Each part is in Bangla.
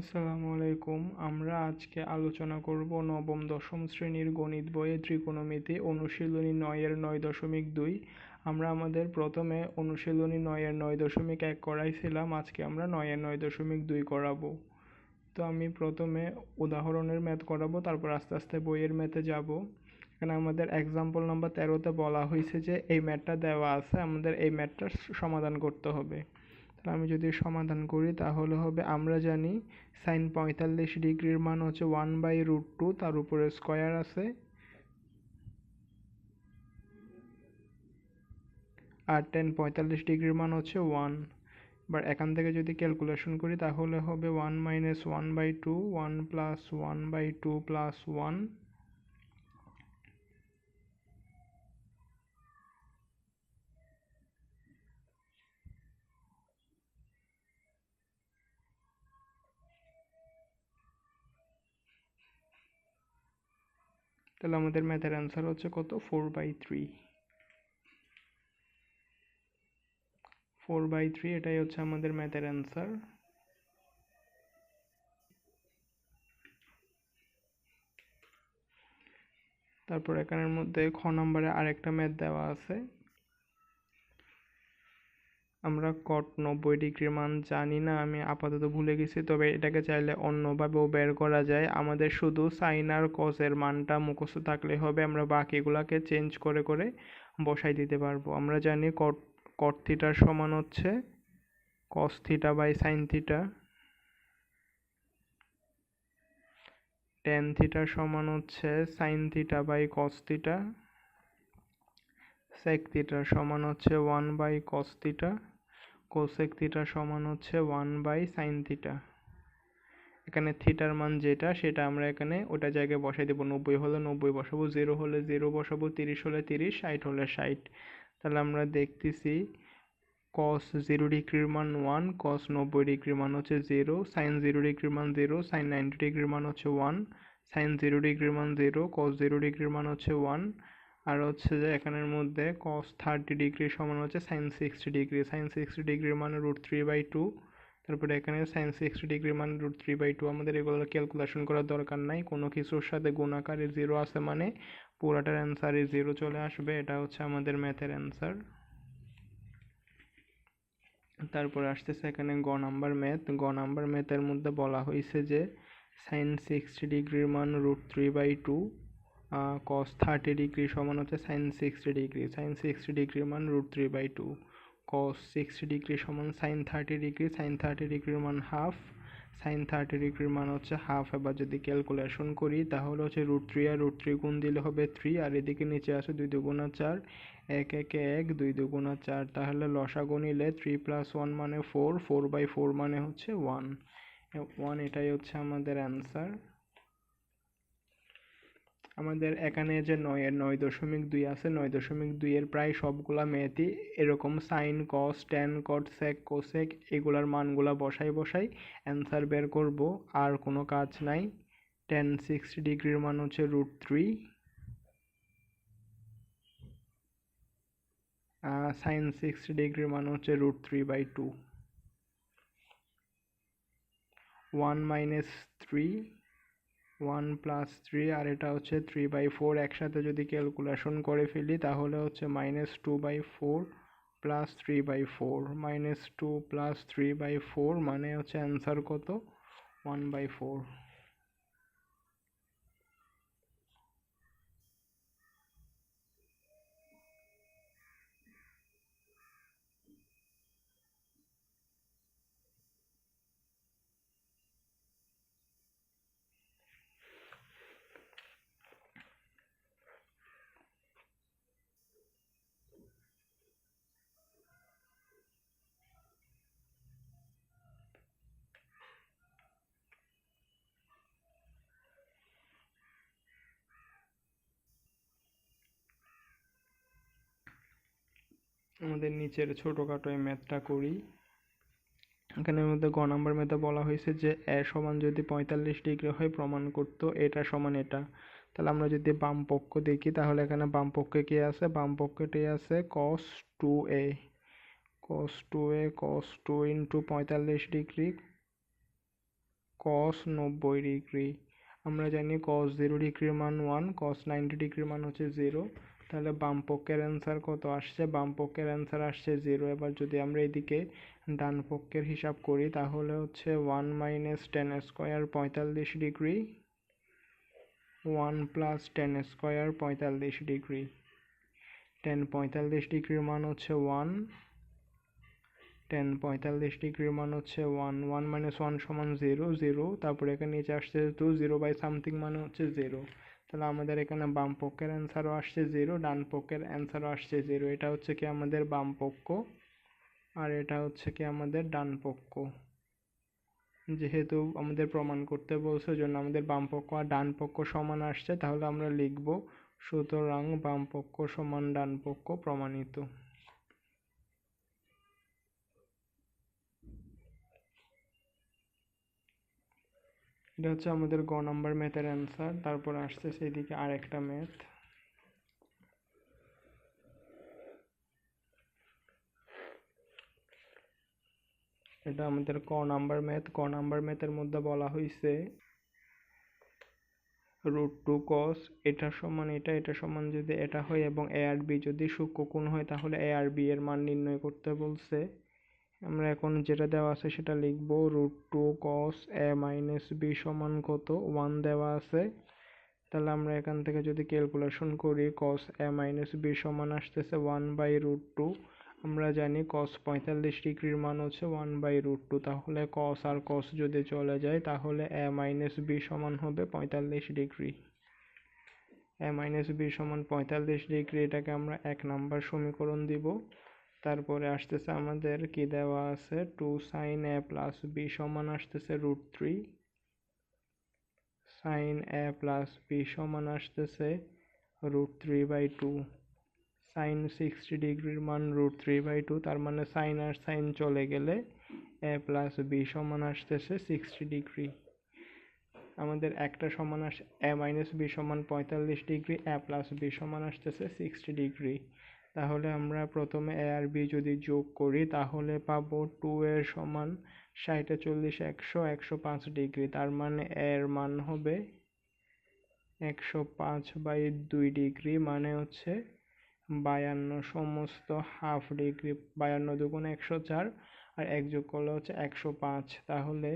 আসসালামু আলাইকুম। আমরা আজকে আলোচনা করব নবম, দশম শ্রেণির গণিত বইয়ে ত্রিকোণমিতি, অনুশীলনী নয়ের নয় দশমিক দুই। আমরা আমাদের প্রথমে অনুশীলনী নয়ের নয় দশমিক এক করাইছিলাম, আজকে আমরা নয়ের নয় দশমিক দুই করাবো। তো আমি প্রথমে উদাহরণের ম্যাথ করাবো, তারপর আস্তে আস্তে বইয়ের ম্যাথে যাব। এখানে আমাদের এক্সাম্পল নাম্বার তেরোতে বলা হয়েছে যে, এই ম্যাথটা দেওয়া আছে, আমাদের এই ম্যাথটার সমাধান করতে হবে। আমি যদি সমাধান করি, তাহলে হবে আমরা জানি সাইন পঁয়তাল্লিশ ডিগ্রির মান হচ্ছে ওয়ান বাই রুট টু তার উপরে স্কোয়ার আছে। আর টেন পঁয়তাল্লিশ ডিগ্রির মান হচ্ছে ওয়ান এবার এখান থেকে যদি ক্যালকুলেশন করি, তাহলে হবে one minus one by two one plus one by two plus one তাহলে আমাদের ম্যাথের অ্যান্সার হচ্ছে কত? Four by three four by three এটাই হচ্ছে আমাদের ম্যাথের অ্যান্সার তারপর এখানের মধ্যে খ নম্বরে আরেকটা ম্যাথ দেওয়া আছে। আমরা কট নব্বই ডিগ্রির মান জানি না, আমি আপাতত ভুলে গেছি, তবে এটাকে চাইলে অন্যভাবেও বের করা যায়। আমাদের শুধু সাইন আর কসের মানটা মুখস্থ থাকলে হবে, আমরা বাকিগুলাকে চেঞ্জ করে করে বসাই দিতে পারব। আমরা জানি কট কট থিটার সমান হচ্ছে cos theta by sine theta tan থিটার সমান হচ্ছে sine theta by cos theta sec থিটার সমান হচ্ছে one by cos theta cosec theta সমান হচ্ছে ওয়ান বাই সাইন থিটা এখানে থিটার মান যেটা, সেটা আমরা এখানে ওটা জায়গায় বসাই দেবো। নব্বই হলে নব্বই বসাবো জিরো হলে জিরো বসাবো, তিরিশ হলে তিরিশ, ষাট হলে ষাট। তাহলে আমরা দেখতেছি কস জিরো ডিগ্রির মান ওয়ান কস নব্বই ডিগ্রির মান হচ্ছে জিরো সাইন জিরো ডিগ্রির মান জিরো সাইন নাইনটি ডিগ্রির মান হচ্ছে ওয়ান সাইন জিরো ডিগ্রির মান জিরো কস জিরো ডিগ্রির মান হচ্ছে ওয়ান আর হচ্ছে যে এখানের মধ্যে কস থার্টি ডিগ্রি সমান হচ্ছে sine sixty degree sine sixty ডিগ্রির মানে রুট থ্রি বাই টু তারপরে এখানে সাইন সিক্সটি ডিগ্রির মানে রুট থ্রি বাই টু আমাদের এগুলো ক্যালকুলেশন করার দরকার নাই। কোনো কিছুর সাথে গুণাকারে জিরো আছে মানে পুরাটার অ্যান্সারে জিরো চলে আসবে। এটা হচ্ছে আমাদের ম্যাথের অ্যান্সার তারপরে আসতেছে এখানে গ নাম্বার ম্যাথ গ নাম্বার ম্যাথের মধ্যে বলা হয়েছে যে সাইন সিক্সটি ডিগ্রির মান root three by two cos thirty degree সমান হচ্ছে sine sixty degree sine sixty ডিগ্রির মান root three by two cos sixty degree সমান sine thirty degree sine thirty ডিগ্রির মান হাফ সাইন থার্টি ডিগ্রির মান হচ্ছে হাফ এবার যদি ক্যালকুলেশন করি, তাহলে হচ্ছে রুট থ্রি আর রুট থ্রি গুণ দিলে হবে থ্রি আর এদিকে নিচে আছে দুই দুগুণা চার। এক, একে, এক, দুই দুগুণা চার। তাহলে লসাগু নিলে থ্রি প্লাস ওয়ান মানে ফোর ফোর বাই ফোর মানে হচ্ছে ওয়ান ওয়ান এটাই হচ্ছে আমাদের অ্যান্সার আমাদের এখানে যে নয়ের নয় দশমিক দুই আছে, নয় দশমিক দুইয়ের প্রায় সবগুলা ম্যাথই এরকম sine cos tan cot sec cosec এগুলার মানগুলা বসাই বসাই অ্যান্সার বের করব। আর কোনো কাজ নাই। টেন সিক্সটি ডিগ্রির মান হচ্ছে রুট থ্রি সাইন সিক্সটি ডিগ্রির মান হচ্ছে root three by two one minus three one plus three আর এটা হচ্ছে থ্রি বাই ফোর একসাথে যদি ক্যালকুলেশন করে ফেলি, তাহলে হচ্ছে minus two by four plus three by four minus two plus three by four মানে হচ্ছে অ্যান্সার কত? ওয়ান বাই ফোর আমাদের নিচের ছোটোখাটো এই ম্যাথটা করি। এখানের মধ্যে গ নাম্বার ম্যাথে বলা হয়েছে যে, এ সমান যদি পঁয়তাল্লিশ ডিগ্রি হয় প্রমাণ করতো, এটা সমান এটা। তাহলে আমরা যদি বাম পক্ষ দেখি, তাহলে এখানে বাম পক্ষে কি আছে? বাম পক্ষেটি আছে cos two A cos two A cos two into পঁয়তাল্লিশ ডিগ্রি কস নব্বই ডিগ্রি। আমরা জানি কস জিরো ডিগ্রির মান ওয়ান কস নাইনটি ডিগ্রির মান হচ্ছে জিরো তাহলে বাম পক্ষের অ্যান্সার কত আসছে? বাম পক্ষের অ্যান্সার আসছে জিরো এবার যদি আমরা এদিকে ডান পক্ষের হিসাব করি, তাহলে হচ্ছে ওয়ান মাইনাস টেন স্কোয়ার পঁয়তাল্লিশ degree one plus tan square পঁয়তাল্লিশ ডিগ্রি টেন পঁয়তাল্লিশ ডিগ্রির মান হচ্ছে ওয়ান টেন পঁয়তাল্লিশ ডিগ্রির মান হচ্ছে ওয়ান ওয়ান মাইনাস ওয়ান সমান জিরো জিরো তারপরে এখানে নিচে আসছে টু জিরো বাই সামথিং মানে হচ্ছে জিরো তাহলে আমাদের এখানে বাম পক্ষের অ্যান্সারও আসছে জিরো ডান পক্ষের অ্যান্সারও আসছে জিরো এটা হচ্ছে কি আমাদের বাম পক্ষ, আর এটা হচ্ছে কি আমাদের ডান পক্ষ। যেহেতু আমাদের প্রমাণ করতে বলছে জন্য আমাদের বাম পক্ষ আর ডান পক্ষ সমান আসছে, তাহলে আমরা লিখব সুতরাং বাম পক্ষ সমান ডান পক্ষ প্রমাণিত। এটা হচ্ছে আমাদের গ নাম্বার ম্যাথের অ্যান্সার। তারপর আসছে সেই সেদিকে আরেকটা ম্যাথ। এটা আমাদের ক নাম্বার ম্যাথ। ক নাম্বার ম্যাথের মধ্যে বলা হয়েছে রুট টু কস এটা সমান এটা এটা সমান যদি এটা হয় এবং এ আর বি যদি সূক্ষ্মকোণ হয় তাহলে এ আর বি এর মান নির্ণয় করতে বলছে। আমরা এখন যেটা দেওয়া আছে সেটা লিখব root two cos A minus B সমান কত? ওয়ান দেওয়া আছে। তাহলে আমরা এখান থেকে যদি ক্যালকুলেশন করি কস এ মাইনাস বি সমান আসতেছে ওয়ান বাই রুট টু আমরা জানি কস পঁয়তাল্লিশ ডিগ্রির মান হচ্ছে ওয়ান বাই রুট টু তাহলে কস আর কস যদি চলে যায়, তাহলে এ মাইনাস বি সমান হবে পঁয়তাল্লিশ ডিগ্রি। এ মাইনাস বি সমান পঁয়তাল্লিশ ডিগ্রি, এটাকে আমরা এক নাম্বার সমীকরণ দিব। তারপরে আসতেছে আমাদের কি দেওয়া আছে? Two sine A plus B সমান আসতেছে root three sine A plus B সমান আসতেছে root three by two sine sixty ডিগ্রির মান রুট থ্রি বাই টু তার মানে সাইন আর সাইন চলে গেলে এ প্লাস বি সমান আসতেছে সিক্সটি ডিগ্রি আমাদের একটা সমান আস এ মাইনাস বি সমান পঁয়তাল্লিশ ডিগ্রি এ প্লাস বি সমান আসতেছে সিক্সটি ডিগ্রি তাহলে আমরা প্রথমে এ আর বি যদি যোগ করি, তাহলে পাবো টু এর সমান ষাটে চল্লিশ, একশো একশো পাঁচ ডিগ্রি। তার মানে এর মান হবে একশো পাঁচ বাই দুই ডিগ্রি মানে হচ্ছে বায়ান্ন সমস্ত হাফ ডিগ্রি, বায়ান্ন দুগুণ একশো চার, আর এক যোগ করলে হচ্ছে একশো পাঁচ। তাহলে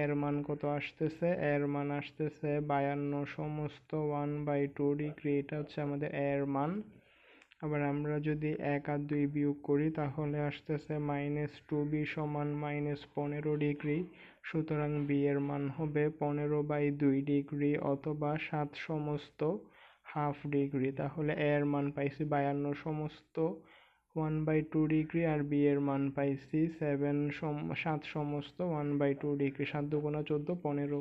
এর মান কত আসতেছে? এর মান আসতেছে বায়ান্ন সমস্ত ওয়ান বাই টু ডিগ্রি। এটা হচ্ছে আমাদের এর মান। আবার আমরা যদি এক আর দুই বিয়োগ করি, তাহলে আসতেছে মাইনাস টু বি সমান মাইনাস পনেরো ডিগ্রি সুতরাং বি এর মান হবে পনেরো বাই দুই ডিগ্রি অথবা সাত সমস্ত হাফ ডিগ্রি তাহলে এর মান পাইছি বায়ান্ন সমস্ত ওয়ান বাই টু ডিগ্রি আর বি এর মান পাইছি সেভেন সম, সাত সমস্ত ওয়ান বাই টু ডিগ্রি সাত দুগুণা চোদ্দ, পনেরো।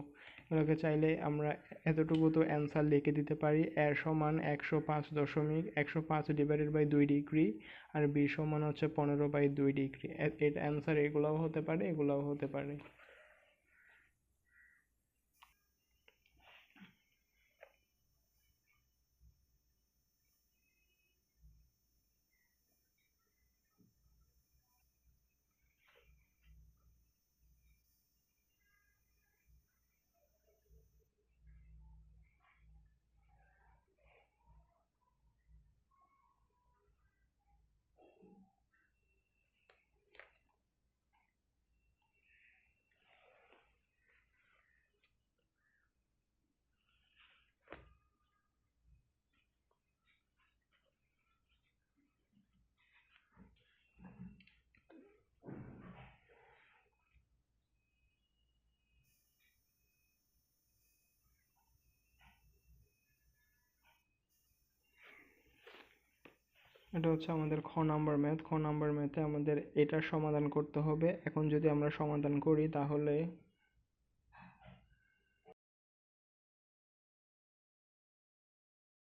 এগুলোকে চাইলে আমরা এতটুকু তো অ্যান্সার লিখে দিতে পারি। এর সমান একশো পাঁচ দশমিক, একশো পাঁচ ডিভাইডেড বাই দুই ডিগ্রি আর বি সমান হচ্ছে পনেরো বাই দুই ডিগ্রি এর অ্যান্সার এগুলোও হতে পারে, এগুলোও হতে পারে। এটা হচ্ছে আমাদের খ নাম্বার ম্যাথ খ নাম্বার ম্যাথে আমাদের এটার সমাধান করতে হবে। এখন যদি আমরা সমাধান করি তাহলে